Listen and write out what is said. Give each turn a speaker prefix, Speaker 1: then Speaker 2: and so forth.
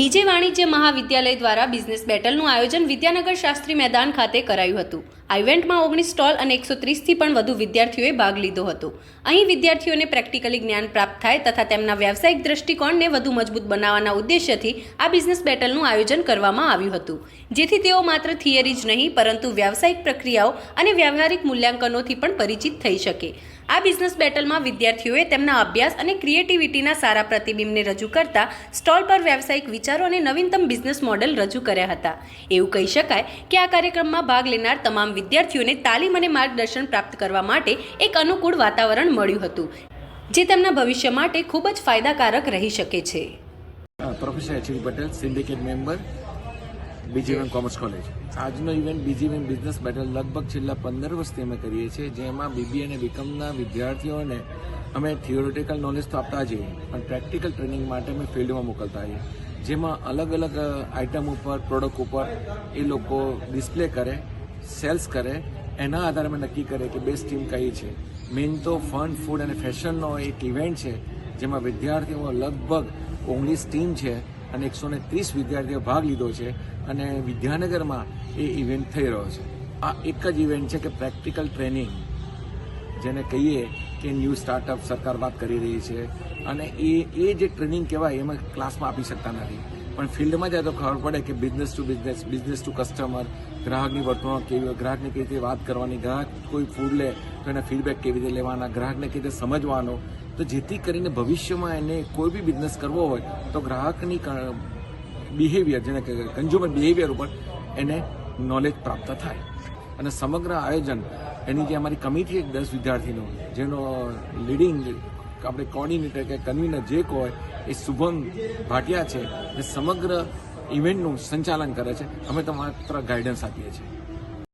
Speaker 1: બીજે વાણિજ્ય મહાવિદ્યાલય દ્વારા બિઝનેસ બેટલનું આયોજન વિદ્યાનગર શાસ્ત્રી મેદાન ખાતે કરાયું હતું. આ ઇવેન્ટમાં ઓગણીસ સ્ટોલ અને એકસો ત્રીસથી પણ વધુ વિદ્યાર્થીઓએ ભાગ લીધો હતો. અહીં વિદ્યાર્થીઓને પ્રેક્ટિકલી જ્ઞાન પ્રાપ્ત થાય તથા તેમના વ્યાવસાયિક દ્રષ્ટિકોણને વધુ મજબૂત બનાવવાના ઉદ્દેશ્યથી આ બિઝનેસ બેટલનું આયોજન કરવામાં આવ્યું હતું. જેથી તેઓ માત્ર થિયરી જ નહીં, પરંતુ વ્યાવસાયિક પ્રક્રિયાઓ અને વ્યવહારિક મૂલ્યાંકનોથી પણ પરિચિત થઈ શકે. આ બિઝનેસ બેટલમાં વિદ્યાર્થીઓએ તેમના અભ્યાસ અને ક્રિએટિવિટીના સારા પ્રતિબિંબને રજૂ કરતા સ્ટોલ પર વ્યવસાયિક વિચારો અને નવીનતમ બિઝનેસ મોડેલ રજૂ કર્યા હતા. એવું કહી શકાય કે આ કાર્યક્રમમાં ભાગ લેનાર તમામ વિદ્યાર્થીઓને તાલીમ અને માર્ગદર્શન પ્રાપ્ત કરવા માટે એક અનુકૂળ વાતાવરણ મળ્યું હતું, જે તેમના ભવિષ્ય માટે ખૂબ જ ફાયદાકારક રહી શકે છે.
Speaker 2: Professor H Patel, syndicate member બીજીવન commerce college. આજનો ઇવેન્ટ બીજીવન બિઝનેસ બેટલ લગભગ છેલ્લા પંદર વર્ષથી અમે કરીએ છીએ, જેમાં બીબી અને બીકોમના વિદ્યાર્થીઓને અમે થિયોરિટિકલ નોલેજ તો આપતા જઈએ પણ પ્રેક્ટિકલ ટ્રેનિંગ માટે અમે ફિલ્ડમાં મોકલતા હોઈએ. જેમાં અલગ અલગ આઇટમ ઉપર પ્રોડક્ટ ઉપર એ લોકો ડિસ્પ્લે કરે સેલ્સ કરે, એના આધારે અમે નક્કી કરે કે બેસ્ટ ટીમ કઈ છે. મેઇન તો ફન ફૂડ અને ફેશનનો એક ઇવેન્ટ છે, જેમાં વિદ્યાર્થીઓ લગભગ ઓગણીસ ટીમ છે અને એકસો ને ત્રીસ વિદ્યાર્થીઓ ભાગ લીધો છે અને વિદ્યાનગરમાં એ ઇવેન્ટ થઈ રહ્યો છે. આ એક જ ઇવેન્ટ છે કે પ્રેક્ટિકલ ટ્રેનિંગ જેને કહીએ કે ન્યૂ સ્ટાર્ટઅપ સરકાર વાત કરી રહી છે. અને એ એ જે ટ્રેનિંગ કહેવાય, એમાં ક્લાસમાં આપી શકતા નથી. પણ ફિલ્ડમાં જાય તો ખબર પડે કે business to business business to customer ગ્રાહકની વર્તણૂક કેવી ગ્રાહકને કેવી રીતે વાત કરવાની, ગ્રાહક કોઈ ફૂડ લે તો એના ફીડબેક કેવી રીતે લેવાના, ગ્રાહકને કેવી રીતે સમજવાનો. તો જેથી કરીને ભવિષ્યમાં એને કોઈ બી બિઝનેસ કરવો હોય તો ગ્રાહકની બિહેવિયર જેને કન્ઝ્યુમર બિહેવિયર ઉપર એને નોલેજ પ્રાપ્ત થાય. અને સમગ્ર આયોજન એની જે અમારી કમિટી દસ વિદ્યાર્થીનો, જેનો લીડિંગ આપણે કોર્ડિનેટર કે કન્વીનર જે કોઈ હોય એ શુભમ ભાટિયા છે એ સમગ્ર ઇવેન્ટનું સંચાલન કરે છે. અમે તો માત્ર ગાઈડન્સ આપીએ છીએ.